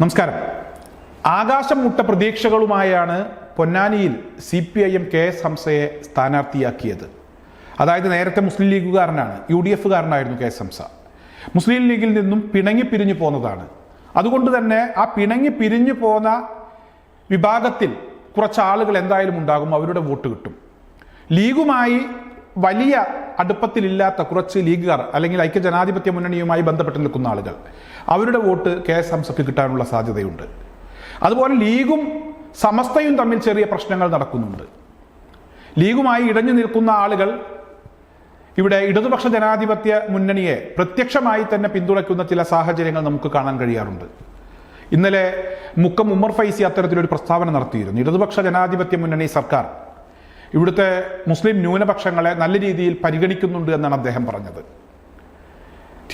നമസ്കാരം. ആകാശം മുട്ട പ്രതീക്ഷകളുമായാണ് പൊന്നാനിയിൽ C P I M K S ഹംസയെ സ്ഥാനാർത്ഥിയാക്കിയത്. അതായത് നേരത്തെ മുസ്ലിം ലീഗുകാരനാണ് യു ഡി എഫുകാരനായിരുന്നു കെ എസ് ഹംസ. മുസ്ലിം ലീഗിൽ നിന്നും പിണങ്ങി പിരിഞ്ഞു പോന്നതാണ്. അതുകൊണ്ട് തന്നെ ആ പിണങ്ങി പിരിഞ്ഞു പോന്ന വിഭാഗത്തിൽ കുറച്ച് ആളുകൾ എന്തായാലും ഉണ്ടാകും അവരുടെ വോട്ട് കിട്ടും. ലീഗുമായി വലിയ അടുപ്പത്തിലില്ലാത്ത കുറച്ച് ലീഗുകാർ അല്ലെങ്കിൽ ഐക്യ ജനാധിപത്യ മുന്നണിയുമായി ബന്ധപ്പെട്ട് നിൽക്കുന്ന ആളുകൾ അവരുടെ വോട്ട് കെ എസ് ഹംസക്ക് കിട്ടാനുള്ള സാധ്യതയുണ്ട്. അതുപോലെ ലീഗും സമസ്തയും തമ്മിൽ ചെറിയ പ്രശ്നങ്ങൾ നടക്കുന്നുണ്ട്. ലീഗുമായി ഇടഞ്ഞു നിൽക്കുന്ന ആളുകൾ ഇവിടെ ഇടതുപക്ഷ ജനാധിപത്യ മുന്നണിയെ പ്രത്യക്ഷമായി തന്നെ പിന്തുണയ്ക്കുന്ന ചില സാഹചര്യങ്ങൾ നമുക്ക് കാണാൻ കഴിയാറുണ്ട്. ഇന്നലെ മുക്കം ഉമർ ഫൈസി അത്തരത്തിലൊരു പ്രസ്താവന നടത്തിയിരുന്നു. ഇടതുപക്ഷ ജനാധിപത്യ മുന്നണി സർക്കാർ ഇവിടുത്തെ മുസ്ലിം ന്യൂനപക്ഷങ്ങളെ നല്ല രീതിയിൽ പരിഗണിക്കുന്നുണ്ട് എന്നാണ് അദ്ദേഹം പറഞ്ഞത്.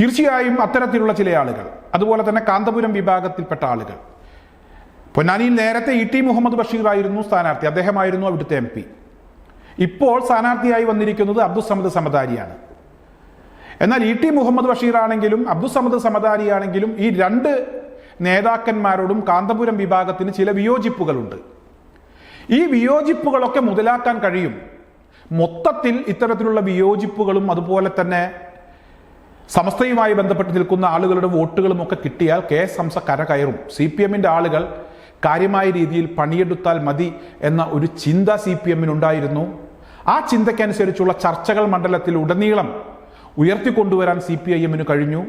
തീർച്ചയായും അത്തരത്തിലുള്ള ചില ആളുകൾ അതുപോലെ തന്നെ കാന്തപുരം വിഭാഗത്തിൽപ്പെട്ട ആളുകൾ. പൊന്നാനിയിൽ നേരത്തെ ഇ ടി മുഹമ്മദ് ബഷീർ ആയിരുന്നു സ്ഥാനാർത്ഥി അദ്ദേഹമായിരുന്നു അവിടുത്തെ എം പി. ഇപ്പോൾ സ്ഥാനാർത്ഥിയായി വന്നിരിക്കുന്നത് അബ്ദുൽ സമദ് സമദാരിയാണ്. എന്നാൽ ഇ ടി മുഹമ്മദ് ബഷീർ ആണെങ്കിലും അബ്ദുസമദ് സമദാരിയാണെങ്കിലും ഈ രണ്ട് നേതാക്കന്മാരോടും കാന്തപുരം വിഭാഗത്തിന് ചില വിയോജിപ്പുകളുണ്ട്. ഈ വിയോജിപ്പുകളൊക്കെ മുതലാക്കാൻ കഴിയും. മൊത്തത്തിൽ ഇത്തരത്തിലുള്ള വിയോജിപ്പുകളും അതുപോലെ തന്നെ സമസ്തയുമായി ബന്ധപ്പെട്ട് നിൽക്കുന്ന ആളുകളുടെ വോട്ടുകളും ഒക്കെ കിട്ടിയാൽ കെ എസ് ഹംസ കരകയറും. സി പി എമ്മിന്റെ ആളുകൾ കാര്യമായ രീതിയിൽ പണിയെടുത്താൽ മതി എന്ന ഒരു ചിന്ത സി പി എമ്മിനുണ്ടായിരുന്നു ആ ചിന്തയ്ക്കനുസരിച്ചുള്ള ചർച്ചകൾ മണ്ഡലത്തിൽ ഉടനീളം ഉയർത്തിക്കൊണ്ടുവരാൻ സി പി ഐ എമ്മിന് കഴിഞ്ഞു.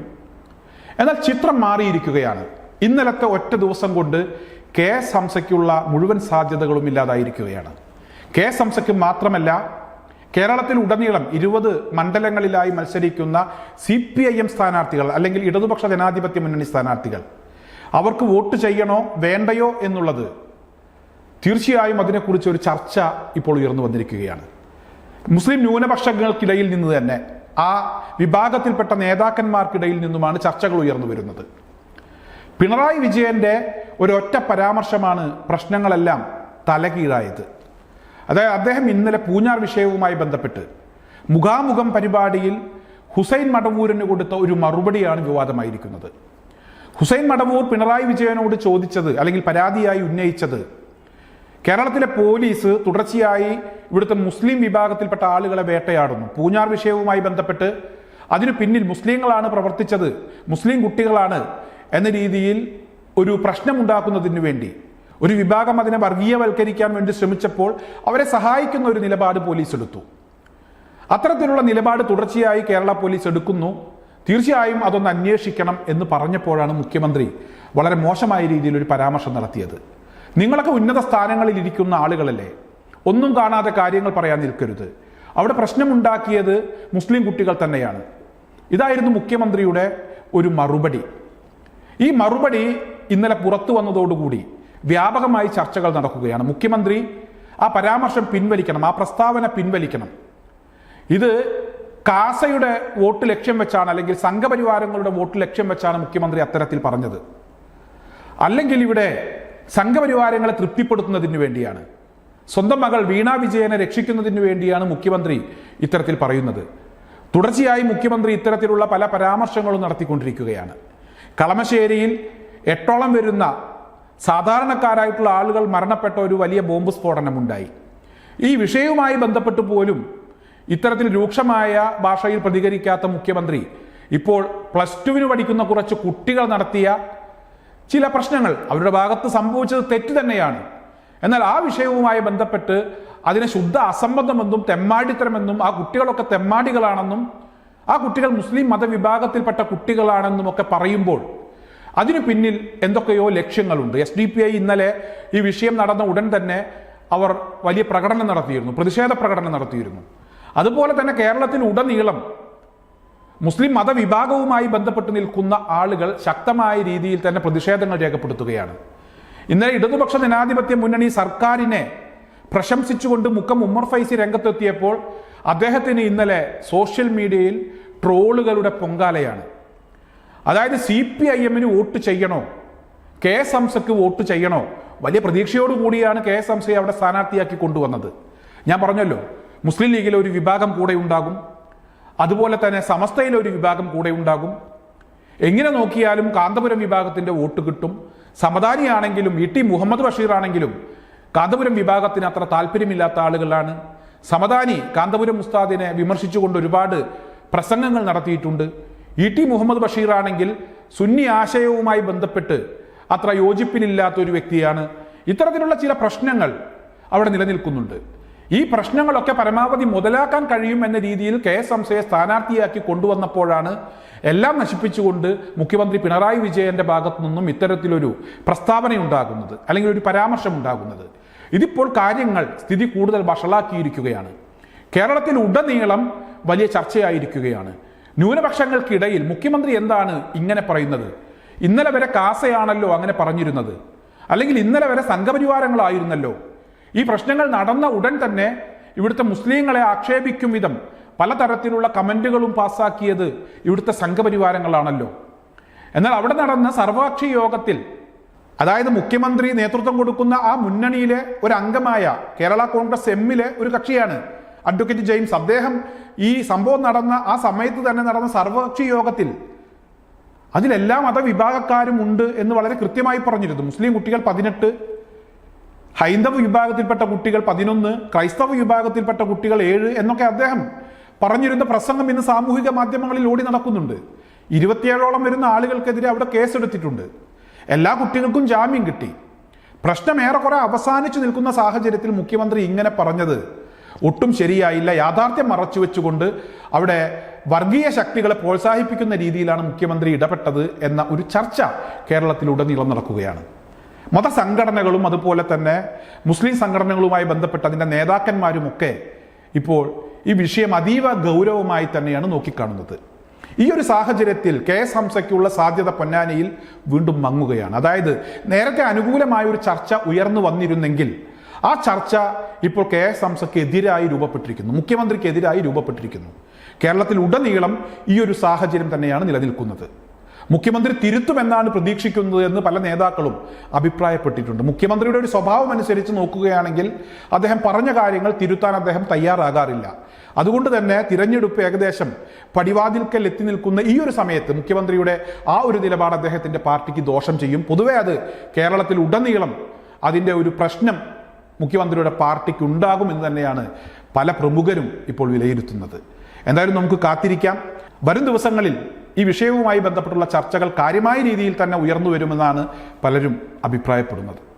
എന്നാൽ ചിത്രം മാറിയിരിക്കുകയാണ്. ഇന്നലത്തെ ഒറ്റ ദിവസം കൊണ്ട് കെ എസ് ഹംസയ്ക്കുള്ള മുഴുവൻ സാധ്യതകളും ഇല്ലാതായിരിക്കുകയാണ്. കെ എസ് ഹംസയ്ക്ക് മാത്രമല്ല കേരളത്തിൽ ഉടനീളം ഇരുപത് മണ്ഡലങ്ങളിലായി മത്സരിക്കുന്ന സി പി ഐ എം സ്ഥാനാർത്ഥികൾ അല്ലെങ്കിൽ ഇടതുപക്ഷ ജനാധിപത്യ മുന്നണി സ്ഥാനാർത്ഥികൾ അവർക്ക് വോട്ട് ചെയ്യണോ വേണ്ടയോ എന്നുള്ളത് തീർച്ചയായും അതിനെക്കുറിച്ച് ഒരു ചർച്ച ഇപ്പോൾ ഉയർന്നു വന്നിരിക്കുകയാണ്. മുസ്ലിം ന്യൂനപക്ഷങ്ങൾക്കിടയിൽ നിന്ന് തന്നെ ആ വിഭാഗത്തിൽപ്പെട്ട നേതാക്കന്മാർക്കിടയിൽ നിന്നുമാണ് ചർച്ചകൾ ഉയർന്നു വരുന്നത്. പിണറായി വിജയന്റെ ഒരൊറ്റ പരാമർശമാണ് പ്രശ്നങ്ങളെല്ലാം തലകീഴായത്. അതായത് അദ്ദേഹം ഇന്നലെ പൂഞ്ഞാർ വിഷയവുമായി ബന്ധപ്പെട്ട് മുഖാമുഖം പരിപാടിയിൽ ഹുസൈൻ മടവൂരിന് കൊടുത്ത ഒരു മറുപടിയാണ് വിവാദമായിരിക്കുന്നത്. ഹുസൈൻ മടവൂർ പിണറായി വിജയനോട് ചോദിച്ചത് അല്ലെങ്കിൽ പരാതിയായി ഉന്നയിച്ചത് കേരളത്തിലെ പോലീസ് തുടർച്ചയായി ഇവിടുത്തെ മുസ്ലിം വിഭാഗത്തിൽപ്പെട്ട ആളുകളെ വേട്ടയാടുന്നു. പൂഞ്ഞാർ വിഷയവുമായി ബന്ധപ്പെട്ട് അതിനു പിന്നിൽ മുസ്ലിങ്ങളാണ് പ്രവർത്തിച്ചത്. മുസ്ലിം കുട്ടികളാണ് എന്ന രീതിയിൽ ഒരു പ്രശ്നമുണ്ടാക്കുന്നതിന് വേണ്ടി ഒരു വിഭാഗം അതിനെ വർഗീയവൽക്കരിക്കാൻ വേണ്ടി ശ്രമിച്ചപ്പോൾ അവരെ സഹായിക്കുന്ന ഒരു നിലപാട് പോലീസ് എടുത്തു. അത്തരത്തിലുള്ള നിലപാട് തുടർച്ചയായി കേരള പോലീസ് എടുക്കുന്നു. തീർച്ചയായും അതൊന്ന് അന്വേഷിക്കണം എന്ന് പറഞ്ഞപ്പോഴാണ് മുഖ്യമന്ത്രി വളരെ മോശമായ രീതിയിൽ ഒരു പരാമർശം നടത്തിയത്. നിങ്ങളൊക്കെ ഉന്നത സ്ഥാനങ്ങളിൽ ഇരിക്കുന്ന ആളുകളല്ലേ? ഒന്നും കാണാതെ കാര്യങ്ങൾ പറയാൻ നിൽക്കരുത്. അവിടെ പ്രശ്നമുണ്ടാക്കിയത് മുസ്ലിം കുട്ടികൾ തന്നെയാണ്. ഇതായിരുന്നു മുഖ്യമന്ത്രിയുടെ ഒരു മറുപടി. ഈ മറുപടി ഇന്നലെ പുറത്തു വന്നതോടുകൂടി വ്യാപകമായി ചർച്ചകൾ നടക്കുകയാണ്. മുഖ്യമന്ത്രി ആ പരാമർശം പിൻവലിക്കണം ആ പ്രസ്താവന പിൻവലിക്കണം. ഇത് കാസയുടെ വോട്ട് ലക്ഷ്യം വെച്ചാണ് അല്ലെങ്കിൽ സംഘപരിവാരങ്ങളുടെ വോട്ട് ലക്ഷ്യം വെച്ചാണ് മുഖ്യമന്ത്രി അത്തരത്തിൽ പറഞ്ഞത്. അല്ലെങ്കിൽ ഇവിടെ സംഘപരിവാരങ്ങളെ തൃപ്തിപ്പെടുത്തുന്നതിന് വേണ്ടിയാണ്. സ്വന്തം മകൾ വീണ വിജയനെ രക്ഷിക്കുന്നതിന് വേണ്ടിയാണ് മുഖ്യമന്ത്രി ഇത്തരത്തിൽ പറയുന്നത്. തുടർച്ചയായി മുഖ്യമന്ത്രി ഇത്തരത്തിലുള്ള പല പരാമർശങ്ങളും നടത്തിക്കൊണ്ടിരിക്കുകയാണ്. കളമശ്ശേരിയിൽ എട്ടോളം വരുന്ന സാധാരണക്കാരായിട്ടുള്ള ആളുകൾ മരണപ്പെട്ട ഒരു വലിയ ബോംബ് സ്ഫോടനമുണ്ടായി. ഈ വിഷയവുമായി ബന്ധപ്പെട്ട് പോലും ഇത്തരത്തിൽ രൂക്ഷമായ ഭാഷയിൽ പ്രതികരിക്കാത്ത മുഖ്യമന്ത്രി ഇപ്പോൾ പ്ലസ് ടുവിന് പഠിക്കുന്ന കുറച്ച് കുട്ടികൾ നടത്തിയ ചില പ്രശ്നങ്ങൾ അവരുടെ ഭാഗത്ത് സംഭവിച്ചത് തെറ്റ് തന്നെയാണ്. എന്നാൽ ആ വിഷയവുമായി ബന്ധപ്പെട്ട് അതിനെ ശുദ്ധ അസംബന്ധമെന്നും തെമ്മാടിത്തരമെന്നും ആ കുട്ടികളൊക്കെ തെമ്മാടികളാണെന്നും ആ കുട്ടികൾ മുസ്ലിം മതവിഭാഗത്തിൽപ്പെട്ട കുട്ടികളാണെന്നും ഒക്കെ പറയുമ്പോൾ അതിനു പിന്നിൽ എന്തൊക്കെയോ ലക്ഷ്യങ്ങളുണ്ട്. എസ് ഡി പി ഐ ഇന്നലെ ഈ വിഷയം നടന്ന ഉടൻ തന്നെ അവർ വലിയ പ്രകടനം നടത്തിയിരുന്നു. പ്രതിഷേധ പ്രകടനം നടത്തിയിരുന്നു. അതുപോലെ തന്നെ കേരളത്തിൽ ഉടനീളം മുസ്ലിം മതവിഭാഗവുമായി ബന്ധപ്പെട്ട് നിൽക്കുന്ന ആളുകൾ ശക്തമായ രീതിയിൽ തന്നെ പ്രതിഷേധങ്ങൾ രേഖപ്പെടുത്തുകയാണ്. ഇന്നലെ ഇടതുപക്ഷ ജനാധിപത്യ മുന്നണി സർക്കാരിനെ പ്രശംസിച്ചുകൊണ്ട് മുക്കം ഉമ്മർ ഫൈസി രംഗത്തെത്തിയപ്പോൾ അദ്ദേഹത്തിന് ഇന്നലെ സോഷ്യൽ മീഡിയയിൽ ട്രോളുകളുടെ പൊങ്കാലയാണ്. അതായത് സി പി ഐ എമ്മിന് വോട്ട് ചെയ്യണോ? കെ എസ് ഹംസക്ക് വോട്ട് ചെയ്യണോ? വലിയ പ്രതീക്ഷയോട് കൂടിയാണ് കെ എസ് ഹംസയെ അവിടെ സ്ഥാനാർത്ഥിയാക്കി കൊണ്ടുവന്നത്. ഞാൻ പറഞ്ഞല്ലോ മുസ്ലിം ലീഗിലെ ഒരു വിഭാഗം കൂടെ ഉണ്ടാകും. അതുപോലെ തന്നെ സമസ്തയിലെ ഒരു വിഭാഗം കൂടെ ഉണ്ടാകും. എങ്ങനെ നോക്കിയാലും കാന്തപുരം വിഭാഗത്തിന്റെ വോട്ട് കിട്ടും. സമദാനിയാണെങ്കിലും ഇ ടി മുഹമ്മദ് ബഷീർ ആണെങ്കിലും കാന്തപുരം വിഭാഗത്തിന് അത്ര താല്പര്യമില്ലാത്ത ആളുകളാണ്. സമദാനി കാന്തപുരം ഉസ്താദിനെ വിമർശിച്ചുകൊണ്ട് ഒരുപാട് പ്രസംഗങ്ങൾ നടത്തിയിട്ടുണ്ട്. ഇ ടി മുഹമ്മദ് ബഷീർ ആണെങ്കിൽ സുന്നി ആശയവുമായി ബന്ധപ്പെട്ട് അത്ര യോജിപ്പിനില്ലാത്ത ഒരു വ്യക്തിയാണ്. ഇത്തരത്തിലുള്ള ചില പ്രശ്നങ്ങൾ അവിടെ നിലനിൽക്കുന്നുണ്ട്. ഈ പ്രശ്നങ്ങളൊക്കെ പരമാവധി മുതലാക്കാൻ കഴിയും എന്ന രീതിയിൽ കെ എസ് എംസയെ സ്ഥാനാർത്ഥിയാക്കി കൊണ്ടുവന്നപ്പോഴാണ് എല്ലാം നശിപ്പിച്ചുകൊണ്ട് മുഖ്യമന്ത്രി പിണറായി വിജയന്റെ ഭാഗത്തു നിന്നും ഇത്തരത്തിലൊരു പ്രസ്താവന ഉണ്ടാകുന്നത് അല്ലെങ്കിൽ ഒരു പരാമർശം ഉണ്ടാകുന്നത് ഇതിപ്പോൾ കാര്യങ്ങൾ സ്ഥിതി കൂടുതൽ വഷളാക്കിയിരിക്കുകയാണ്. കേരളത്തിൽ ഉടനീളം വലിയ ചർച്ചയായിരിക്കുകയാണ്. ന്യൂനപക്ഷങ്ങൾക്കിടയിൽ മുഖ്യമന്ത്രി എന്താണ് ഇങ്ങനെ പറയുന്നത്? ഇന്നലെ വരെ കാസയാണല്ലോ അങ്ങനെ പറഞ്ഞിരുന്നത്. അല്ലെങ്കിൽ ഇന്നലെ വരെ സംഘപരിവാരങ്ങളായിരുന്നല്ലോ. ഈ പ്രശ്നങ്ങൾ നടന്ന ഉടൻ തന്നെ ഇവിടുത്തെ മുസ്ലിങ്ങളെ ആക്ഷേപിക്കും വിധം പലതരത്തിലുള്ള കമന്റുകളും പാസ്സാക്കിയത് ഇവിടുത്തെ സംഘപരിവാരങ്ങളാണല്ലോ. എന്നാൽ അവിടെ നടന്ന സർവകക്ഷി യോഗത്തിൽ അതായത് മുഖ്യമന്ത്രി നേതൃത്വം കൊടുക്കുന്ന ആ മുന്നണിയിലെ ഒരു അംഗമായ കേരള കോൺഗ്രസ് എമ്മിലെ ഒരു കക്ഷിയാണ് അഡ്വക്കേറ്റ് ജെയിംസ്. അദ്ദേഹം ഈ സംഭവം നടന്ന ആ സമയത്ത് തന്നെ നടന്ന സർവകക്ഷി യോഗത്തിൽ അതിലെല്ലാ മതവിഭാഗക്കാരും ഉണ്ട് എന്ന് വളരെ കൃത്യമായി പറഞ്ഞിരുന്നു. മുസ്ലിം കുട്ടികൾ പതിനെട്ട് ഹൈന്ദവ വിഭാഗത്തിൽപ്പെട്ട കുട്ടികൾ പതിനൊന്ന് ക്രൈസ്തവ വിഭാഗത്തിൽപ്പെട്ട കുട്ടികൾ ഏഴ് എന്നൊക്കെ അദ്ദേഹം പറഞ്ഞിരുന്ന പ്രസംഗം ഇന്ന് സാമൂഹിക മാധ്യമങ്ങളിൽ ഓടി നടക്കുന്നുണ്ട്. ഇരുപത്തിയേഴോളം വരുന്ന ആളുകൾക്കെതിരെ അവിടെ കേസെടുത്തിട്ടുണ്ട്. എല്ലാ കുട്ടികൾക്കും ജാമ്യം കിട്ടി. പ്രശ്നം ഏറെക്കുറെ അവസാനിച്ചു നിൽക്കുന്ന സാഹചര്യത്തിൽ മുഖ്യമന്ത്രി ഇങ്ങനെ പറഞ്ഞത്. ഒട്ടും ശരിയായില്ല. യാഥാർത്ഥ്യം മറച്ചു വെച്ചുകൊണ്ട് അവിടെ വർഗീയ ശക്തികളെ പ്രോത്സാഹിപ്പിക്കുന്ന രീതിയിലാണ് മുഖ്യമന്ത്രി ഇടപെട്ടത് എന്ന ഒരു ചർച്ച കേരളത്തിലുടനീളം നടക്കുകയാണ്. മതസംഘടനകളും അതുപോലെ തന്നെ മുസ്ലിം സംഘടനകളുമായി ബന്ധപ്പെട്ട അതിന്റെ നേതാക്കന്മാരുമൊക്കെ ഇപ്പോൾ ഈ വിഷയം അതീവ ഗൗരവമായി തന്നെയാണ് നോക്കിക്കാണുന്നത്. ഈ ഒരു സാഹചര്യത്തിൽ കെ എസ് ഹംസയ്ക്കുള്ള സാധ്യത പൊന്നാനിയിൽ വീണ്ടും മങ്ങുകയാണ്. അതായത് നേരത്തെ അനുകൂലമായ ഒരു ചർച്ച ഉയർന്നു വന്നിരുന്നെങ്കിൽ ആ ചർച്ച ഇപ്പോൾ കെ എസ് ഹംസയ്ക്ക് എതിരായി രൂപപ്പെട്ടിരിക്കുന്നു. മുഖ്യമന്ത്രിക്ക് എതിരായി രൂപപ്പെട്ടിരിക്കുന്നു. കേരളത്തിൽ ഉടനീളം ഈ ഒരു സാഹചര്യം തന്നെയാണ് നിലനിൽക്കുന്നത്. മുഖ്യമന്ത്രി തിരുത്തുമെന്നാണ് പ്രതീക്ഷിക്കുന്നത് എന്ന് പല നേതാക്കളും അഭിപ്രായപ്പെട്ടിട്ടുണ്ട്. മുഖ്യമന്ത്രിയുടെ ഒരു സ്വഭാവം അനുസരിച്ച് നോക്കുകയാണെങ്കിൽ അദ്ദേഹം പറഞ്ഞ കാര്യങ്ങൾ തിരുത്താൻ അദ്ദേഹം തയ്യാറാകാറില്ല. അതുകൊണ്ട് തന്നെ തിരഞ്ഞെടുപ്പ് ഏകദേശം പടിവാതിൽക്കൽ എത്തി നിൽക്കുന്ന ഈ ഒരു സമയത്ത് മുഖ്യമന്ത്രിയുടെ ആ ഒരു നിലപാട് അദ്ദേഹത്തിന്റെ പാർട്ടിക്ക് ദോഷം ചെയ്യും. പൊതുവെ അത് കേരളത്തിൽ ഉടനീളം അതിന്റെ ഒരു പ്രശ്നം മുഖ്യമന്ത്രിയുടെ പാർട്ടിക്ക് ഉണ്ടാകും എന്ന് തന്നെയാണ് പല പ്രമുഖരും ഇപ്പോൾ വിലയിരുത്തുന്നത്. എന്തായാലും നമുക്ക് കാത്തിരിക്കാം. വരും ദിവസങ്ങളിൽ ഈ വിഷയവുമായി ബന്ധപ്പെട്ടുള്ള ചർച്ചകൾ കാര്യമായ രീതിയിൽ തന്നെ ഉയർന്നു വരുമെന്നാണ് പലരും അഭിപ്രായപ്പെടുന്നത്.